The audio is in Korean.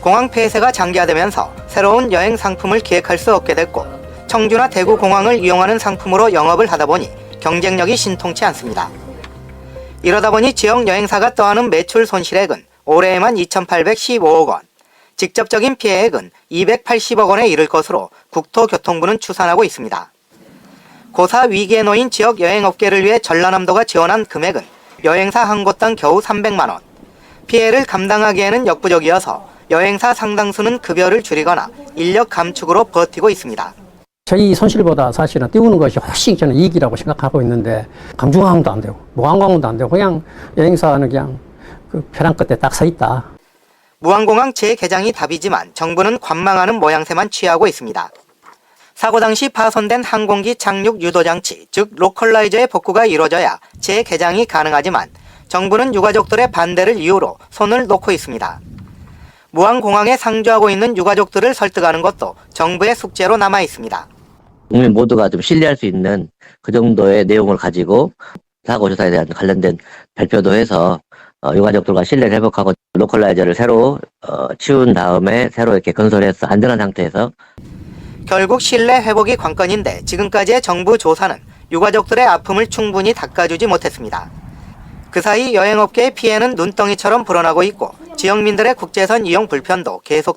공항 폐쇄가 장기화되면서 새로운 여행 상품을 기획할 수 없게 됐고 청주나 대구 공항을 이용하는 상품으로 영업을 하다 보니 경쟁력이 신통치 않습니다. 이러다 보니 지역 여행사가 떠하는 매출 손실액은 올해에만 2,815억 원, 직접적인 피해액은 280억 원에 이를 것으로 국토교통부는 추산하고 있습니다. 고사 위기에 놓인 지역 여행업계를 위해 전라남도가 지원한 금액은 여행사 한 곳당 겨우 300만 원. 피해를 감당하기에는 역부족이어서 여행사 상당수는 급여를 줄이거나 인력 감축으로 버티고 있습니다. 저희 손실보다 사실은 띄우는 것이 훨씬 저는 이익이라고 생각하고 있는데 강중항도 안 되고 무항공도 안 되고 그냥 여행사는 그냥 그 벼랑 끝에 딱 서 있다. 무항공항 재개장이 답이지만 정부는 관망하는 모양새만 취하고 있습니다. 사고 당시 파손된 항공기 착륙 유도 장치, 즉 로컬라이저의 복구가 이루어져야 재개장이 가능하지만 정부는 유가족들의 반대를 이유로 손을 놓고 있습니다. 무항공항에 상주하고 있는 유가족들을 설득하는 것도 정부의 숙제로 남아 있습니다. 국민 모두가 좀 신뢰할 수 있는 그 정도의 내용을 가지고 사고 조사에 대한 관련된 발표도 해서 어, 유가족들과 신뢰를 회복하고 로컬라이저를 새로 어, 치운 다음에 새로 이렇게 건설해서 안전한 상태에서 결국 신뢰 회복이 관건인데 지금까지의 정부 조사는 유가족들의 아픔을 충분히 닦아주지 못했습니다. 그 사이 여행업계의 피해는 눈덩이처럼 불어나고 있고 지역민들의 국제선 이용 불편도 계속